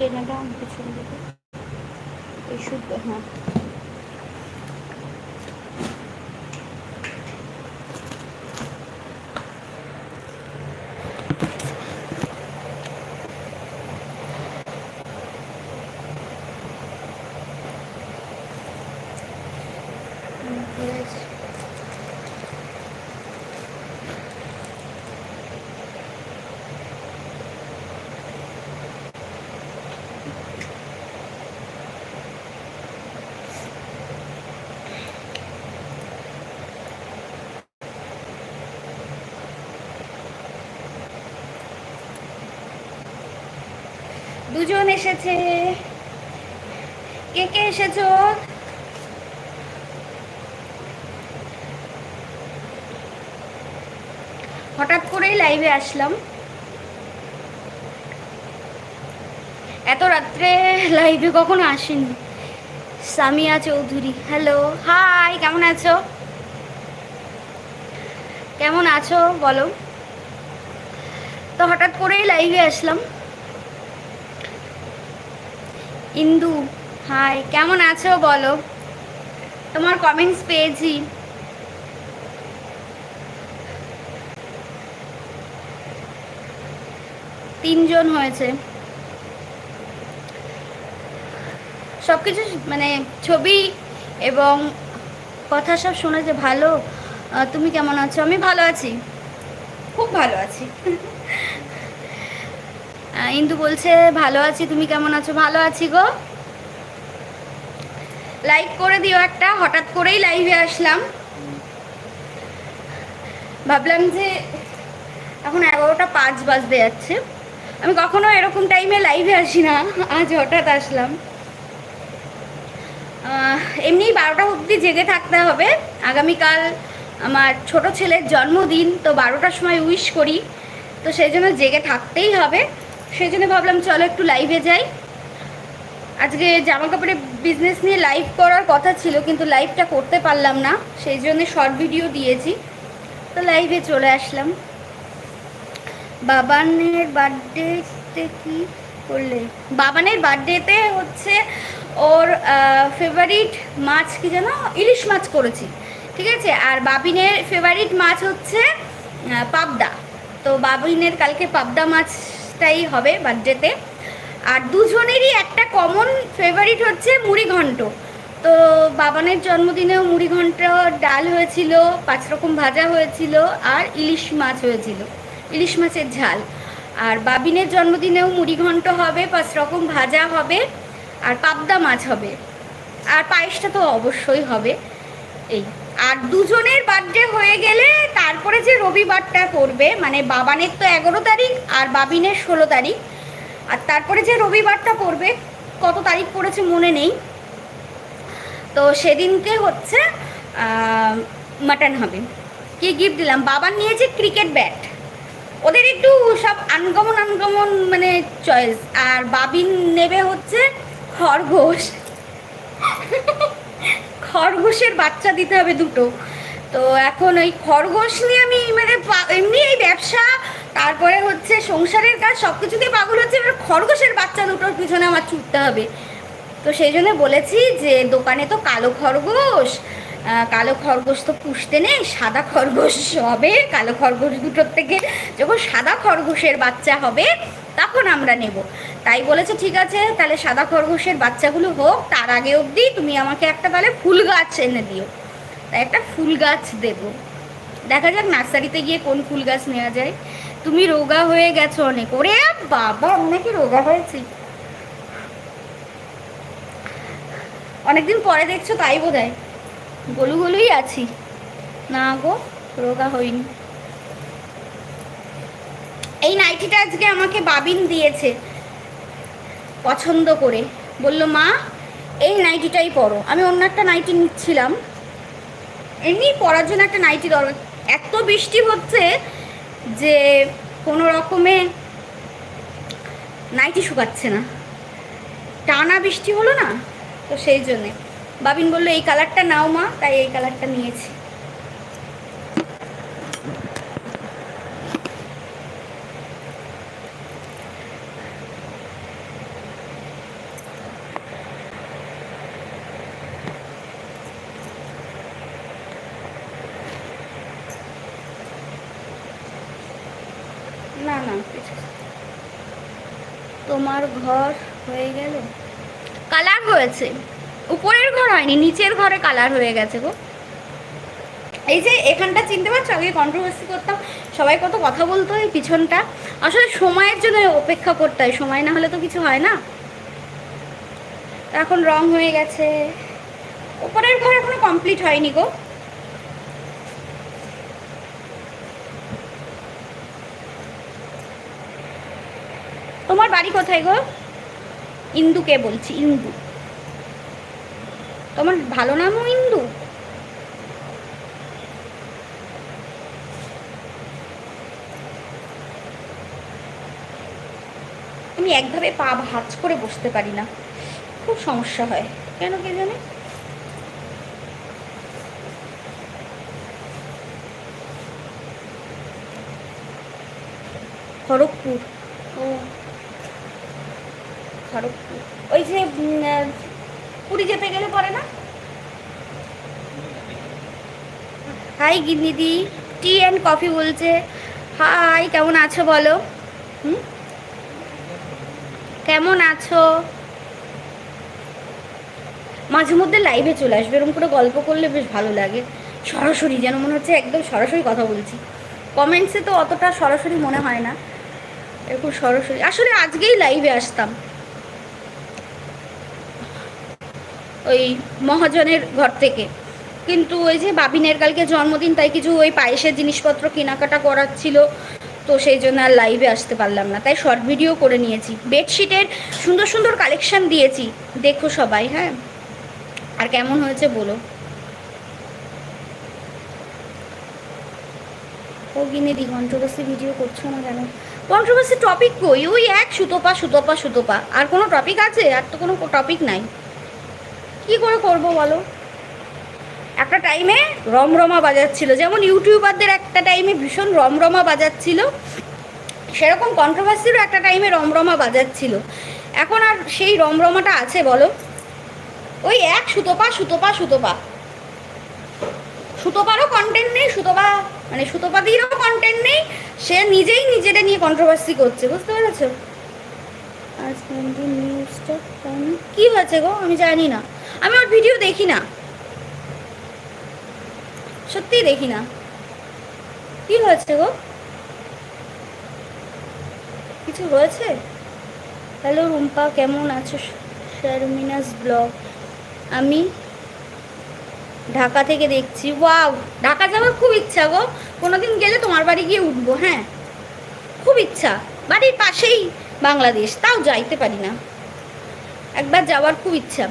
এনাটা আমি পিছনে দেবো এই শুদ্ধ হ্যাঁ হুম, হয়ে গেছে। দুজন এসেছে। কে কে এসেছ? হঠাৎ করেই লাইভে আসলাম। এত রাত্রে লাইভে কখনো আসেনি। সামিয়া চৌধুরী হ্যালো হাই কেমন আছো? কেমন আছো, বলো। তো হঠাৎ করেই লাইভে আসলাম। ইন্দু, হাই, কেমন আছো বলো? তোমার কমেন্টস পেয়েছি। তিনজন হয়েছে। সব কিছু মানে ছবি এবং কথা সব শুনেছে ভালো তুমি কেমন আছো? আমি ভালো আছি। খুব ভালো আছি। ইন্দু বলছে, ভালো আছি, তুমি কেমন আছো? ভালো আছি গো। লাইক করে দিও একটা, হঠাৎ করেই লাইভে আসলাম। ভাবলাম যে এখন এগারোটা পাঁচ বাজতে যাচ্ছে। আমি কখনো এরকম টাইমে লাইভে আসি না, আজ হঠাৎ আসলাম। এমনি বারোটা অবধি জেগে থাকতে হবে। আগামীকাল আমার ছোট ছেলের জন্মদিন, তো বারোটার সময় উইশ করি। তো সেই জন্য জেগে থাকতেই হবে। সেই জন্য ভাবলাম চলো একটু লাইভে যাই। আজকে জামা কাপড়ের বিজনেস নিয়ে লাইভ করার কথা ছিল, কিন্তু লাইভটা করতে পারলাম না, সেই জন্য শর্ট ভিডিও দিয়েছি। তো লাইভে চলে আসলাম। বাবানের বার্থডেতে কি করলে? বাবানের বার্থডেতে হচ্ছে ওর ফেভারিট মাছ কি যেন? ইলিশ মাছ করেছি, ঠিক আছে? আর বাবিনের ফেভারিট মাছ হচ্ছে পাবদা। তো বাবিনের কালকে পাবদা মাছটাই হবে বার্থডেতে। আর দুজনেরই একটা কমন ফেভারিট হচ্ছে মুড়ি ঘন্ট। তো বাবানের জন্মদিনেও মুড়ি ঘন্ট, ডাল হয়েছিল, পাঁচ রকম ভাজা হয়েছিল, আর ইলিশ মাছ হয়েছিল। ইলিশ মাছের ঝাল। আর বাবিনের জন্মদিনেও মুড়ি ঘন্ট হবে, পাঁচ রকম ভাজা হবে, আর পাবদা মাছ হবে। আর পায়েসটা তো অবশ্যই হবে। এই। আর দুজনের বার্থডে হয়ে গেলে তারপরে যে রবিবারটা পড়বে মানে বাবানের তো এগারো তারিখ আর বাবিনের ষোলো তারিখ। আর তারপরে যে রবিবারটা পড়বে, কত তারিখ পড়েছে মনে নেই। তো সেদিনকে হচ্ছে মাটন হবে। কি গিফট দিলাম? বাবার নিয়েছে ক্রিকেট ব্যাট ওদের একটু সব আনকমন আনকমন মানে চয়েস আর বাবিন নেবে হচ্ছে খরগোশ। খরগোশের বাচ্চা দিতে হবে দুটো। তো এখন ওই খরগোশ নিয়ে আমি মানে এমনি এই ব্যবসা, তারপরে হচ্ছে সংসারের কাজ সব কিছুতেই পাগল হচ্ছে, এবার খরগোশের বাচ্চা দুটোর পিছনে আমার ছুটতে হবে। তো সেই জন্য বলেছি যে দোকানে তো কালো খরগোশ কালো খরগোশ তো পুষতে নেই, সাদা খরগোশ হবে, কালো খরগোশ দুটোর থেকে যখন সাদা খরগোশের বাচ্চা হবে তখন আমরা নেব। তাই বলেছে, ঠিক আছে, তাহলে সাদা খরগোশের বাচ্চাগুলো হোক, তার আগে অবধি তুমি আমাকে একটা তাহলে ফুল গাছ এনে দিও। তাই একটা ফুল গাছ দেবো। দেখা যাক নার্সারিতে গিয়ে কোন ফুল গাছ নেওয়া যায়। তুমি রোগা হয়ে গেছো অনেক। ওরে বাবা নাকি রোগা হয়েছি। অনেকদিন পরে দেখছ তাই বোধ হয় গলু গলুই আছি। না গো, রোগা হইনি। এই নাইটিটা আজকে আমাকে বাবিন দিয়েছে। পছন্দ করে। বলল, মা, এই নাইটিটাই পরো। আমি অন্য একটা নাইটি নিচ্ছিলাম। এমনি পরার জন্য একটা নাইটি দরকার। এত বৃষ্টি হচ্ছে যে কোনো রকমে নাইটি শুকাচ্ছে না। টানা বৃষ্টি হলো না? তো সেই জন্যে। বাবিন বলল, এই কালারটা নাও মা। তাই এই কালারটা নিয়েছি না তোমার ঘর হয়ে গেল? কালার হয়েছে। উপরের ঘর হয়নি নিচের ঘরে কালার হয়ে গেছে গো। এই যে এখানটা চিনতে পারছ? আগে কন্ট্রোভার্সি করতাম। সবাই কত কথা বলতো এই পিছনটা। আসলে সময়ের জন্য অপেক্ষা করতে হয়। সময় না হলে তো কিছু হয় না। এখন রং হয়ে গেছে। উপরের ঘর এখনও কমপ্লিট হয়নি গো। তোমার বাড়ি কোথায় গো? ইন্দুকে বলছি? ইন্দু। তোমার ভালো নামও ইন্দু? আমি একভাবে পা ভাঁজ করে বসতে পারি না। খুব সমস্যা হয়। কেন কে জানে খড়গপুর ও খড়গপুর ওই যে উম, আহ, পুরী যেতে গেলে পরে না হাই দিদি টি অ্যান্ড কফি বলছে। হাই, কেমন আছো বলো? হুম? কেমন আছো? মাঝে মধ্যে লাইভে চলে আসবে, এরকম করে গল্প করলে বেশ ভালো লাগে। সরাসরি, যেন মনে হচ্ছে একদম সরাসরি কথা বলছি। কমেন্টসে তো অতটা সরাসরি মনে হয় না। এরকম সরাসরি। আসলে আজকেই লাইভে আসতাম। ওই মহাজনের ঘর থেকে। কিন্তু ওই যে বাবিনের কালকে জন্মদিন, তাই কিছু ওই পায়েসের জিনিসপত্র কেনাকাটা করার ছিল। তো সেই জন্য আর লাইভে আসতে পারলাম না। তাই শর্ট ভিডিও করে নিয়েছি। বেডশিটের সুন্দর সুন্দর কালেকশন দিয়েছি। দেখো সবাই হ্যাঁ? আর কেমন হয়েছে বলো। ও কন্ট্রোভার্সি ভিডিও করছ না কেন? কন্ট্রোভার্সি টপিক কই? ওই এক, সুতোপা সুতোপা সুতোপা। আর কোনো টপিক আছে? আর তো কোনো টপিক নাই। কি করে করব বলো? একটা টাইমে রমরমা বাজাচ্ছিল। যেমন ইউটিউবারদের একটা টাইমে ভীষণ রমরমা বাজাচ্ছিল। সেরকম কন্ট্রোভার্সিরও একটা টাইমে রমরমা বাজাচ্ছিল। এখন আর সেই রমরমাটা আছে বলো? ওই এক সুতোপা সুতোপা সুতোপা। সুতোপারও কন্টেন্ট নেই, সুতোপা মানে সুতোপাদিরও কন্টেন্ট নেই। সে নিজেই নিজেটা নিয়ে কন্ট্রোভার্সি করছে, বুঝতে পেরেছ? কি হয়েছে গো? আমি জানি না। আমি ওর ভিডিও দেখি না। সত্যিই দেখি না। কি হয়েছে গো? কিছু হয়েছে? হ্যালো রুম্পা, কেমন আছো? শারমিনাস ব্লগ। আমি ঢাকা থেকে দেখছি। ওয়াও! ঢাকা যাওয়ার খুব ইচ্ছা গো। কোনোদিন গেলে তোমার বাড়ি গিয়ে উঠবো হ্যাঁ? খুব ইচ্ছা। বাড়ির পাশেই বাংলাদেশ, তাও যাইতে পারি না। একবার যাওয়ার খুব ইচ্ছা।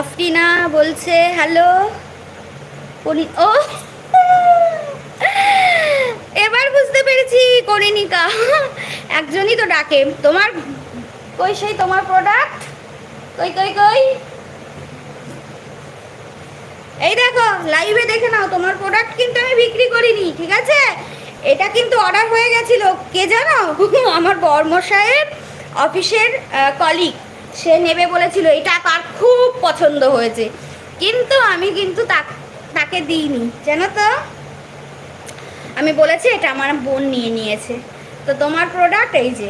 আফরিনা বলছে হ্যালো ও! এবার বুঝতে পেরেছি করিনিকা একজনই তো ডাকে। তোমার কই সেই তোমার প্রোডাক্ট কই কই কই? এই দেখো লাইভে দেখে নাও, তোমার প্রোডাক্ট কিন্তু আমি বিক্রি করিনি, ঠিক আছে? এটা কিন্তু অর্ডার হয়ে গেছিল। কে জানো? আমার বর্মশায়ের অফিসের কলিগ সে নেবে বলেছিল। এটা তার খুব পছন্দ হয়েছে। কিন্তু আমি কিন্তু তাকে দিইনি। জানো তো? আমি বলেছি এটা আমার বোন নিয়ে নিয়েছে। তো তোমার প্রোডাক্ট এই যে,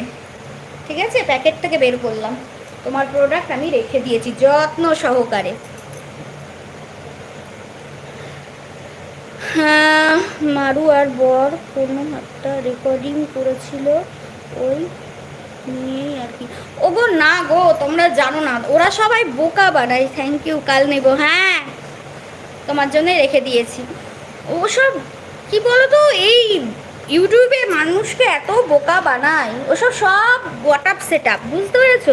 ঠিক আছে? প্যাকেট থেকে বের করলাম। তোমার প্রোডাক্ট আমি রেখে দিয়েছি যত্ন সহকারে। হ্যাঁ মারু আর বর কোনো একটা রেকর্ডিং করেছিল ওই নিয়েই আর কি। ও গো না গো, তোমরা জানো না, ওরা সবাই বোকা বানায়। থ্যাংক ইউ কাল নেব। হ্যাঁ তোমার জন্য রেখে দিয়েছি। ওসব, কি বলো তো এই ইউটিউবে মানুষকে এত বোকা বানায়। ওসব সব হোয়াটসঅ্যাপ সেট আপ বুঝতে পেরেছ?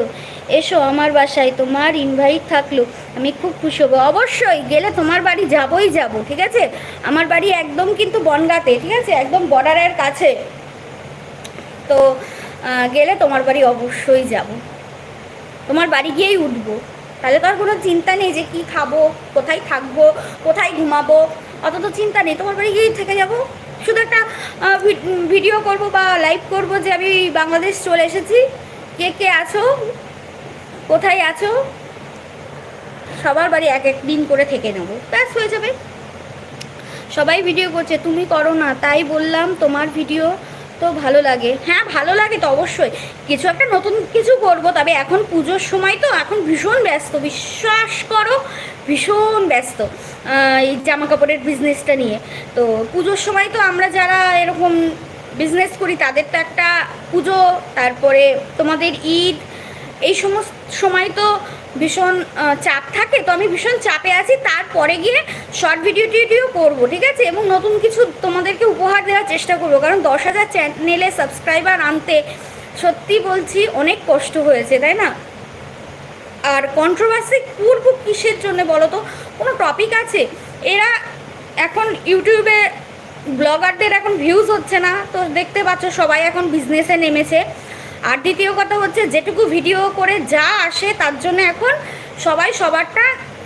এসো আমার বাসায়, তোমার ইনভাইট থাকল, আমি খুব খুশি হব। অবশ্যই, গেলে তোমার বাড়ি যাবই যাব, ঠিক আছে? আমার বাড়ি একদম কিন্তু বনগাতে, ঠিক আছে? একদম বর্ডারের কাছে। তো গেলে তোমার বাড়ি অবশ্যই যাব। তোমার বাড়ি গিয়েই উঠবো। তাহলে তো আর কোনো চিন্তা নেই যে কি খাব, কোথায় থাকব, কোথায় ঘুমাবো, অত তো চিন্তা নেই। তোমার বাড়ি গিয়েই থেকে যাব। শুধু একটা ভিডিও করব বা লাইভ করব যে আমি বাংলাদেশ চলে এসেছি। কে কে আছো? কোথায় আছো? সবার বাড়ি এক এক দিন করে থেকে নেব। ব্যাস, হয়ে যাবে। সবাই ভিডিও করছে। তুমি করো না। তাই বললাম তোমার ভিডিও তো ভালো লাগে। হ্যাঁ ভালো লাগে তো অবশ্যই। কিছু একটা নতুন কিছু করব, তবে এখন পুজোর সময় তো এখন ভীষণ ব্যস্ত। বিশ্বাস করো, ভীষণ ব্যস্ত এই জামা কাপড়ের বিজনেসটা নিয়ে। তো পুজোর সময় তো আমরা যারা এরকম বিজনেস করি, তাদের তো একটা পুজো, তারপরে তোমাদের ঈদ, এই সমস্ত সময় তো ভীষণ চাপ থাকে, তো আমি ভীষণ চাপে আছি। তারপরে গিয়ে শর্ট ভিডিও টিডিও করব, ঠিক আছে? এবং নতুন কিছু তোমাদেরকে উপহার দেওয়ার চেষ্টা করব, কারণ দশ হাজার চ্যানেলে সাবস্ক্রাইবার আনতে সত্যি বলছি অনেক কষ্ট হয়েছে, তাই না? আর কন্ট্রোভার্সি করব কিসের জন্য বলো তো? কোনো টপিক আছে? এরা এখন ইউটিউবে ব্লগারদের এখন ভিউজ হচ্ছে না, তো দেখতে পাচ্ছ সবাই এখন বিজনেসে নেমেছে। আর দ্বিতীয় কথা হচ্ছে, যেটুকু ভিডিও করে যা আসে তার জন্য এখন সবাই সবারটা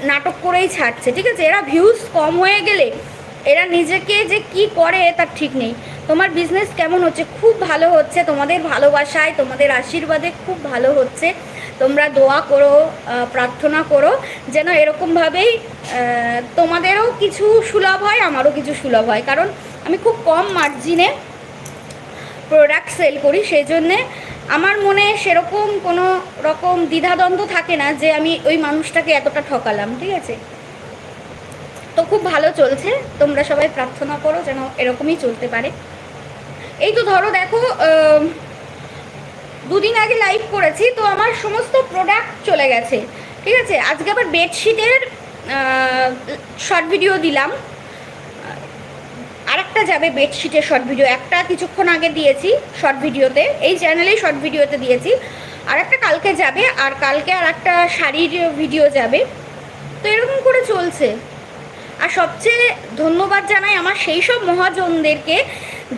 নাটক করেই ছাড়ছে, ঠিক আছে? এরা ভিউজ কম হয়ে গেলে এরা নিজেকে যে কি করে তার ঠিক নেই। তোমার বিজনেস কেমন হচ্ছে? খুব ভালো হচ্ছে, তোমাদের ভালোবাসায়, তোমাদের আশীর্বাদে খুব ভালো হচ্ছে। তোমরা দোয়া করো প্রার্থনা করো, যেন এরকমভাবেই তোমাদেরও কিছু সুলভ হয়, আমারও কিছু সুলভ হয়। কারণ আমি খুব কম মার্জিনে প্রোডাক্ট সেল করি, সেই জন্যে আমার মনে সেরকম কোনো রকম দ্বিধাদ্বন্দ্ব থাকে না যে আমি ওই মানুষটাকে এতটা ঠকালাম, ঠিক আছে? তো খুব ভালো চলছে, তোমরা সবাই প্রার্থনা করো যেন এরকমই চলতে পারে। এই তো ধরো দেখো দুদিন আগে লাইভ করেছি, তো আমার সমস্ত প্রোডাক্ট চলে গেছে, ঠিক আছে? আজকে আবার বেডশিটের শর্ট ভিডিও দিলাম। আরেকটা যাবে বেডশিটের শর্ট ভিডিও একটা কিছুক্ষণ আগে দিয়েছি শর্ট ভিডিওতে এই চ্যানেলেই শর্ট ভিডিওতে দিয়েছি। আর একটা কালকে যাবে, আর কালকে আর একটা শাড়ির ভিডিও যাবে। তো এরকম করে চলছে। আর সবচেয়ে ধন্যবাদ জানাই আমার সেই সব মহাজনদেরকে,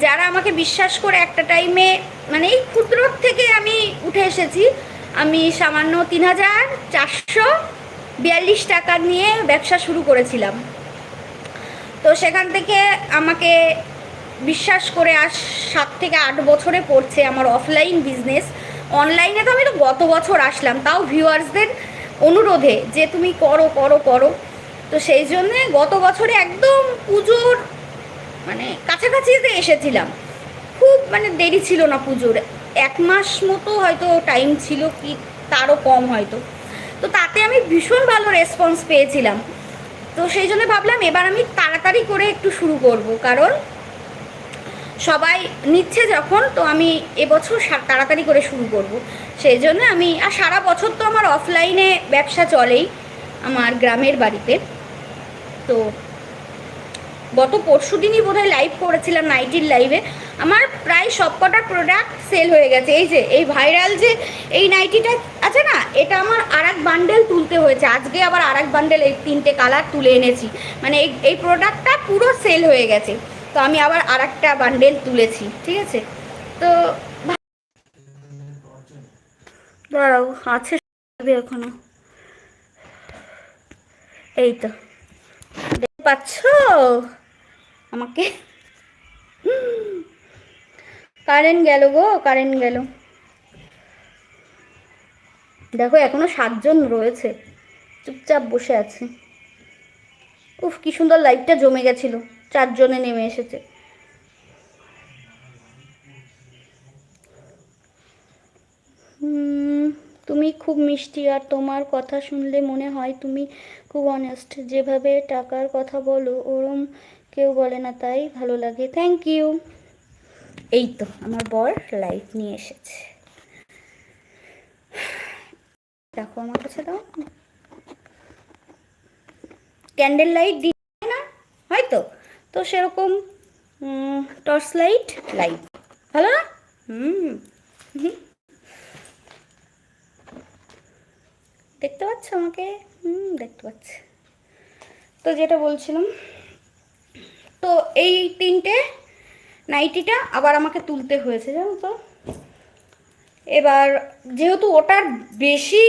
যারা আমাকে বিশ্বাস করে একটা টাইমে মানে এই ক্ষুদ্র থেকে আমি উঠে এসেছি। আমি সামান্য তিন হাজার চারশো বিয়াল্লিশ টাকা নিয়ে ব্যবসা শুরু করেছিলাম। তো সেখান থেকে আমাকে বিশ্বাস করে আজ সাত থেকে আট বছরে পড়ছে আমার অফলাইন বিজনেস অনলাইনে তো আমি তো গত বছর আসলাম, তাও ভিউয়ার্সদের অনুরোধে যে তুমি করো করো করো। তো সেই জন্যে গত বছরে একদম পুজোর মানে কাছাকাছিতে এসেছিলাম। খুব মানে দেরি ছিল না পুজোর, এক মাস মতো হয়তো টাইম ছিল কি তারও কম হয়তো। তো তাতে আমি ভীষণ ভালো রেসপন্স পেয়েছিলাম। তো সেই জন্য ভাবলাম এবার আমি তাড়াতাড়ি করে একটু শুরু করব, কারণ সবাই নিচ্ছে যখন, তো আমি এবছর তাড়াতাড়ি করে শুরু করব। সেই জন্য আমি, আর সারা বছর তো আমার অফলাইনে ব্যবসা চলেই, আমার গ্রামের বাড়িতে। তো গত পরশু দিনই বোধহয় লাইভ করেছিলাম নাইটির লাইভে আমার প্রায় সবকটা প্রোডাক্ট সেল হয়ে গেছে। এই যে, এই ভাইরাল যে এই নাইটিটা আছে না, এটা আমার আর এক বান্ডেল তুলতে হয়েছে। আজকে আবার আর এক বান্ডেল এই তিনটে কালার তুলে এনেছি। মানে এই এই প্রোডাক্টটা পুরো সেল হয়ে গেছে। তো আমি আবার আর একটা বান্ডেল তুলেছি, ঠিক আছে? তো দাঁড়াও, আছে এখনও। এই তো। দেখতে পাচ্ছ? আমাকে কারেন্ট গেল গো কারেন্ট গেল। দেখো, এখনও সাতজন রয়েছে। চুপচাপ বসে আছে। উফ, কি সুন্দর লাইটটা জমে গেছিল। চারজনে নেমে এসেছে। তুমি খুব মিষ্টি, আর তোমার কথা শুনলে মনে হয় তুমি খুব অনেস্ট যেভাবে টাকার কথা বলো, ওরম কেউ বলে না, তাই ভালো লাগে। থ্যাংক ইউ এই তো, আমার বর লাইট নিয়ে এসেছে। দেখো আমার কাছে দাও। ক্যান্ডেল লাইট দিই না? হয়তো? তো সেরকম টর্চ লাইট লাইট ভালো না? হুম। দেখতে পাচ্ছ আমাকে? হুম, দেখতে পাচ্ছি। তো যেটা বলছিলাম, তো এই তিনটে নাইটিটা আবার আমাকে তুলতে হয়েছে, জানো তো? এবার যেহেতু ওটার বেশি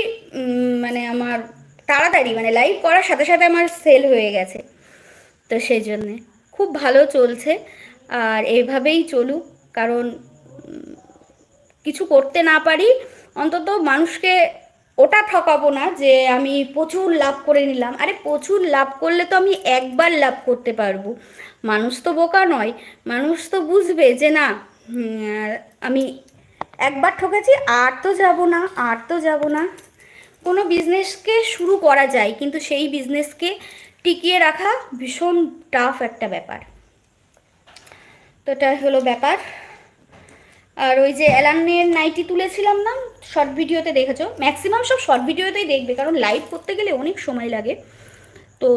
মানে আমার তাড়াতাড়ি মানে লাইভ করার সাথে সাথে আমার সেল হয়ে গেছে। তো সেই জন্যে খুব ভালো চলছে। আর এইভাবেই চলুক, কারণ কিছু করতে না পারি, অন্তত মানুষকে ওটা ঠকাবো না যে আমি প্রচুর লাভ করে নিলাম। আরে প্রচুর লাভ করলে তো আমি একবার লাভ করতে পারব। মানুষ তো বোকা নয়, মানুষ তো বুঝবে যে না আমি একবার ঠকেছি, আর তো যাব না, আর তো যাব না। কোনো বিজনেসকে শুরু করা যায়, কিন্তু সেই বিজনেসকে টিকিয়ে রাখা ভীষণ টাফ একটা ব্যাপার। তো এটা হলো ব্যাপার। আর ওই যে অ্যালানের নাইটি তুলেছিলাম না শর্ট ভিডিওতে দেখেছ? ম্যাক্সিমাম সব শর্ট ভিডিওতেই দেখবে, কারণ লাইভ করতে গেলে অনেক সময় লাগে। তো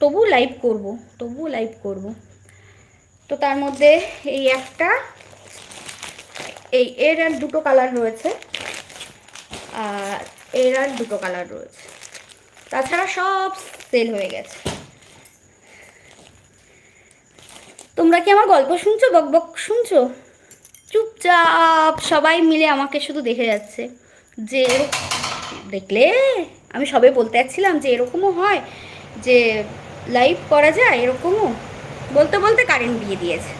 তবু লাইভ করব তবু লাইভ করব। তো তার মধ্যে এই একটা এই এর আর দুটো কালার রয়েছে। আর এর আর দুটো কালার রয়েছে। তাছাড়া সব সেল হয়ে গেছে। তোমরা কি আমার গল্প শুনছো? বক বক শুনছো? চুপচাপ সবাই মিলে আমাকে শুধু দেখে যাচ্ছে যে দেখলে? আমি সবে বলতে যাচ্ছিলাম যে এরকমও হয় যে লাইভ করা যায় এরকমও। বলতে বলতে কারেন্ট দিয়ে দিয়েছে।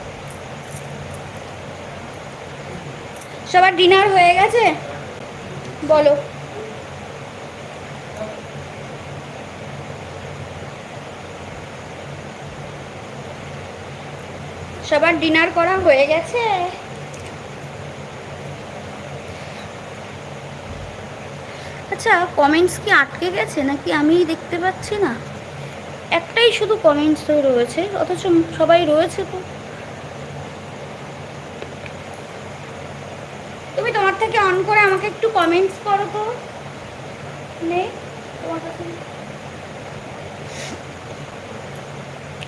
সবার ডিনার হয়ে গেছে? বলো। সবার ডিনার করা হয়ে গেছে? আচ্ছা কমেন্টস কি আটকে গেছে নাকি আমি দেখতে পাচ্ছি না? একটাই শুধু কমেন্টস তো রয়েছে, অথচ সবাই রয়েছে তো তুমি তোমার থেকে অন করে আমাকে একটু কমেন্টস করো তো। নেই?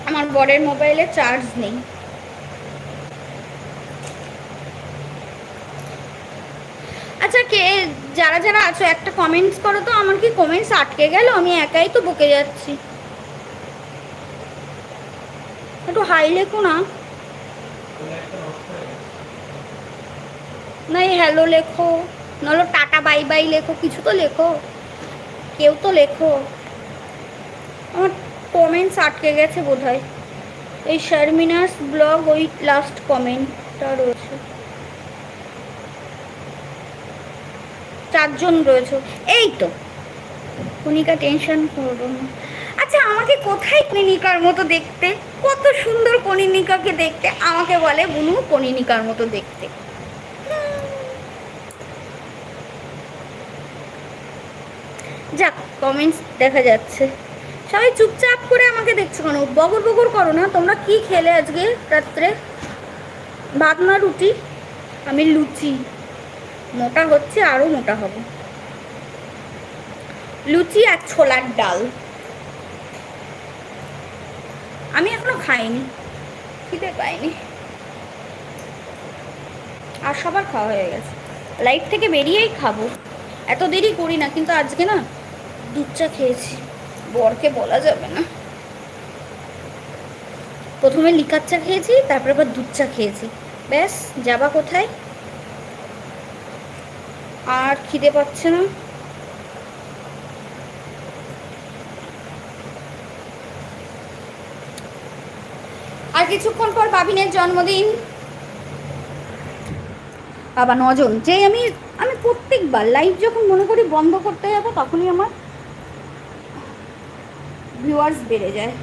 আমার বরের মোবাইলে চার্জ নেই। আচ্ছা কে, যারা যারা আছো, একটা কমেন্টস করো তো। আমার কি কমেন্টস আটকে গেল? আমি একাই তো বকে যাচ্ছি। একটু হাই লেখো না। না এই হ্যালো লেখো। নাহলে টাটা বাই বাই লেখো, কিছু তো লেখো। কেউ তো লেখো। আমার কমেন্টস আটকে গেছে বোধ হয় এই শারমিনাস ব্লগ ওই লাস্ট কমেন্টটা রয়েছে। চারজন রয়েছে। এই তো। কণিকা টেনশন করব না। আচ্ছা আমাকে কোথায় কণিকার মতো দেখতে? কত সুন্দর কণিনিকাকে দেখতে। আমাকে বলে বুনু কণিনিকার মতো দেখতে। যাক কমেন্টস দেখা যাচ্ছে। সবাই চুপচাপ করে আমাকে দেখছ কেন? বগর বগর করো না, তোমরা কি খেলে আজকে রাত্রে? ভাত না রুটি, আমি লুচি। মোটা হচ্ছে আরও মোটা হব। লুচি আর ছোলার ডাল। আমি এখনও খাইনি, খিদে পাইনি। আর সবার খাওয়া হয়ে গেছে। লাইট থেকে বেরিয়েই খাব। এত দেরি করি না, কিন্তু আজকে না দুধ চা খেয়েছি। বরকে বলা যাবে না। প্রথমে লিকার চা খেয়েছি, তারপর আবার দুধ চা খেয়েছি। ব্যাস, যাবা কোথায়? আর খিদে পাচ্ছে না। আর কিছুক্ষণ পর বাবিনের জন্মদিন। বাবা নজন, যেই আমি আমি প্রত্যেকবার লাইভ যখন মনে করি বন্ধ করতে যাব, তখনই আমার ভিউয়ার্স বেড়ে যায়।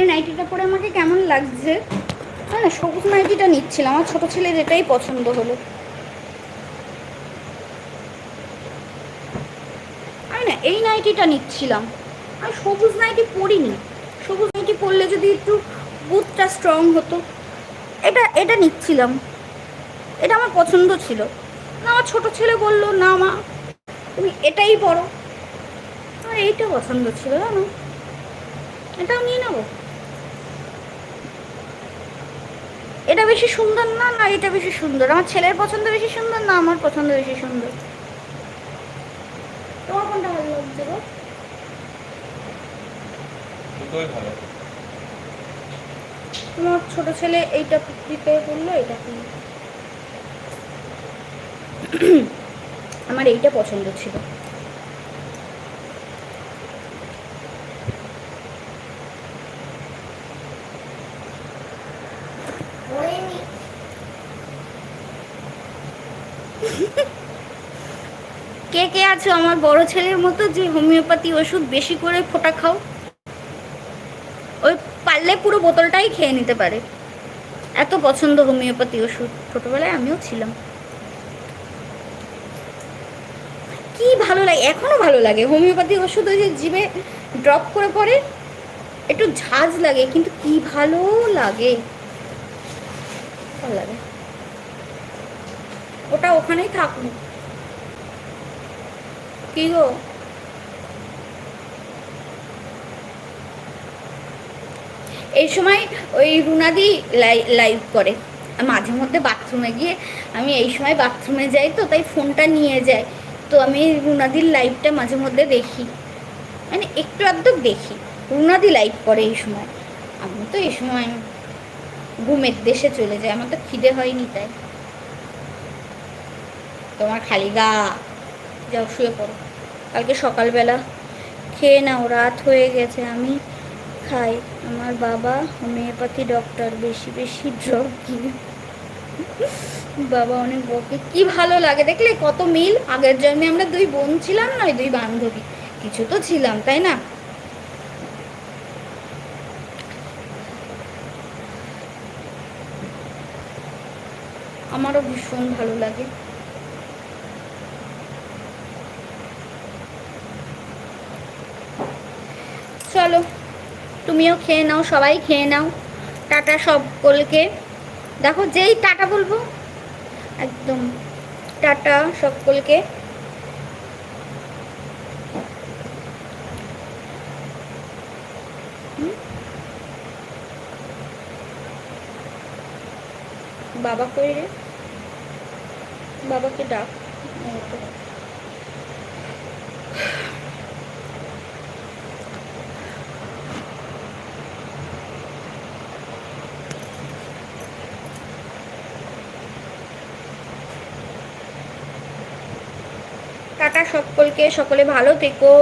এই নাইটিটা পরে আমাকে কেমন লাগছে? না না সবুজ নাইটিটা নিচ্ছিলাম। আমার ছোট ছেলের এটাই পছন্দ হলো। আমি না, এই নাইটিটা নিচ্ছিলাম। আমি সবুজ নাইটি পরিনি। সবুজ নাইটি পরলে যদি একটু বুথটা স্ট্রং হতো। এটা এটা নিচ্ছিলাম। এটা আমার পছন্দ ছিল। না, আমার ছোট ছেলে বলল, না মা, তুমি এটাই পড়ো এইটা পছন্দ ছিল, জানো? এটাও নিয়ে নেব? এটা বেশি সুন্দর না না এটা বেশি সুন্দর। আমার ছেলের পছন্দ বেশি সুন্দর না আমার পছন্দ বেশি সুন্দর। তোমার কোনটা ভালো লাগছে গো? তোমার ছোট ছেলে এইটা প্রিপেয়ার করল এটা কি? আমার এইটা পছন্দ ছিল কে কে আছো, আমার বড় ছেলের মতো যে হোমিওপ্যাথি ওষুধ বেশি করে ফোটা খাও, ওই পারলে পুরো বোতলটাই খেয়ে নিতে পারে। এত পছন্দ হোমিওপ্যাথি ওষুধ, ছোটবেলায় আমিও ছিলাম। কি ভালো লাগে, এখনও ভালো লাগে। হোমিওপ্যাথি ওষুধ ওই যে জিভে ড্রপ করে পরে একটু ঝাঁজ লাগে, কিন্তু কি ভালো লাগে। ভালো লাগে। ওটা ওখানেই থাকুক। কি গো? এই সময় ওই রুনাদি লাইভ করে। মাঝে মধ্যে বাথরুমে গিয়ে আমি এই সময় বাথরুমে যাই তো, তাই ফোনটা নিয়ে যাই। তো আমি রুনাদির লাইভটা মাঝে মধ্যে দেখি। মানে একটু আধটু দেখি। রুনাদি লাইভ করে এই সময়। আমি তো এই সময় ঘুমের দেশে চলে যাই। আমার তো খিদে হয়নি তাই। তোমার খালি গা। যাও শুয়ে পড়ো। কালকে সকালবেলা। খেয়ে নাও, রাত হয়ে গেছে, আমি খাই। আমার বাবা হোমিওপ্যাথি ডক্টর, বেশি বেশি ড্রপ কিনে বাবা অনেক বকে। কি ভালো লাগে, দেখলে কত মিল? আগের জন্মে আমরা দুই বোন ছিলাম নয়, দুই বান্ধবী। কিছু তো ছিলাম, তাই না? আমারও ভীষণ ভালো লাগে। চলো। তুমিও খেয়ে নাও, সবাই খেয়ে নাও। টাটা সকলকে। দেখো যেই টাটা বলব। একদম। টাটা সকলকে। বাবা কই রে? বাবাকে ডাক। টাটা সকলকে, সকলে ভালো থেকো।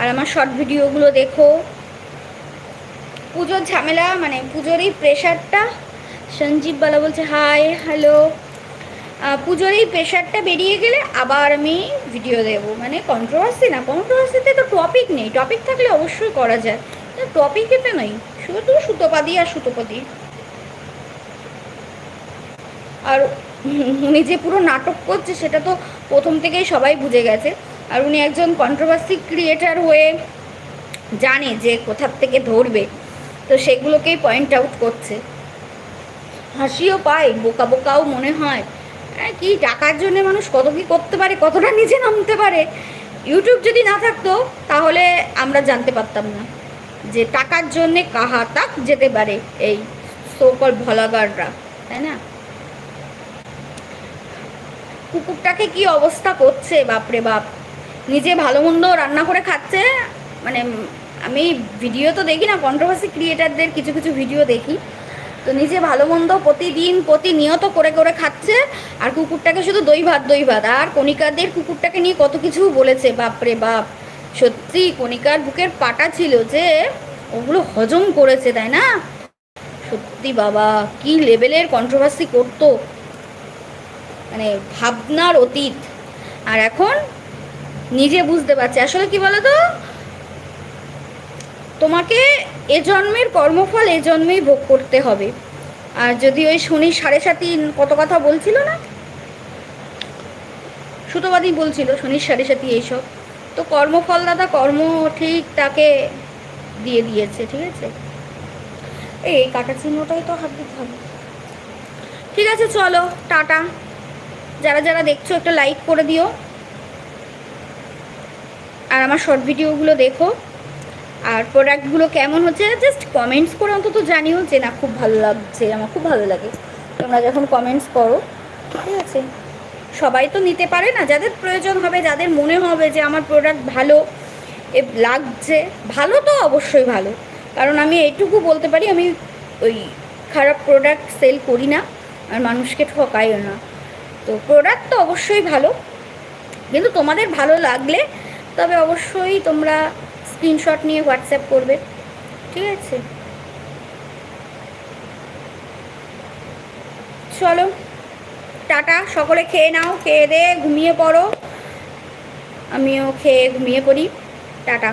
আর আমার শর্ট ভিডিওগুলো দেখো। পুজোর ঝামেলা মানে পুজোর এই প্রেশারটা সঞ্জীব বালা বলছে হাই হ্যালো পুজোর এই প্রেশারটা বেরিয়ে গেলে আবার আমি ভিডিও দেব। মানে কন্ট্রোভার্সি না কন্ট্রোভার্সিতে তো টপিক নেই। টপিক থাকলে অবশ্যই করা যায়। টপিকেতে নেই। শুধু সুতোপাদি আর সুতোপাদি আর উনি যে পুরো নাটক করছে, সেটা তো প্রথম থেকেই সবাই বুঝে গেছে। আর উনি একজন কন্ট্রোভার্সি ক্রিয়েটার হয়ে জানে যে কোথার থেকে ধরবে। তো সেগুলোকেই পয়েন্ট আউট করছে। হাসিও পায়, বোকা বোকাও মনে হয়। কি টাকার জন্য মানুষ কত কি করতে পারে, কতটা নিচে নামতে পারে? ইউটিউব যদি না থাকতো, তাহলে আমরা জানতে পারতাম না যে টাকার জন্যে কাহা তাক যেতে পারে এই সোকল ভলাগাররা, তাই না? কুকুরটাকে কি অবস্থা করছে? বাপরে বাপ। নিজে ভালো মন্দ রান্না করে খাচ্ছে? মানে আমি ভিডিও তো দেখি না কন্ট্রোভার্সি ক্রিয়েটারদের কিছু কিছু ভিডিও দেখি। তো নিজে ভালো মন্দ প্রতিদিন প্রতিনিয়ত করে করে খাচ্ছে, আর কুকুরটাকে শুধু দই ভাত দই ভাত। আর কণিকাদের কুকুরটাকে নিয়ে কত কিছু বলেছে, বাপরে বাপ। সত্যি, কণিকার বুকের পাটা ছিল যে, ওগুলো হজম করেছে, তাই না? সত্যি বাবা, কি লেভেলের কন্ট্রোভার্সি করতো? মানে ভাবনার অতীত। আর এখন নিজে বুঝতে পারছে। আসলে কি বলো তো তোমাকে এ জন্মের কর্মফল এ জন্মেই ভোগ করতে হবে। আর যদি ওই শনি সাড়ে সাতি কত কথা বলছিল না? সুতোবাদী বলছিল শনির সাড়ে সাতি এইসব। তো কর্মফল দাদা, কর্ম ঠিক তাকে দিয়ে দিয়েছে, ঠিক আছে? এই কাটা চিহ্নটাই তো হাত দিতে হবে। ঠিক আছে, চলো, টাটা। যারা যারা দেখছ, একটা লাইক করে দিও। আর আমার শর্ট ভিডিওগুলো দেখো। আর প্রোডাক্টগুলো কেমন হচ্ছে জাস্ট কমেন্টস করে অন্তত জানিও যে, না, খুব ভালো লাগছে, আমার খুব ভালো লাগে। তোমরা যখন কমেন্টস করো, ঠিক আছে? সবাই তো নিতে পারে না, যাদের প্রয়োজন হবে, যাদের মনে হবে যে, আমার প্রোডাক্ট ভালো, এ, লাগছে। ভালো তো অবশ্যই ভালো। কারণ আমি এইটুকু বলতে পারি, আমি ওই খারাপ প্রোডাক্ট সেল করি না। আর মানুষকে ঠকাইও না। তো প্রোডাক্ট তো অবশ্যই ভালো। কিন্তু তোমাদের ভালো লাগলে তবে অবশ্যই তোমরা স্ক্রিনশট নিয়ে হোয়াটসঅ্যাপ করবে। ঠিক আছে? চলো, টাটা। সকলে খেয়ে নাও, খেয়ে দে, ঘুমিয়ে পড়ো। আমিও খেয়ে ঘুমিয়ে পড়ি। টাটা।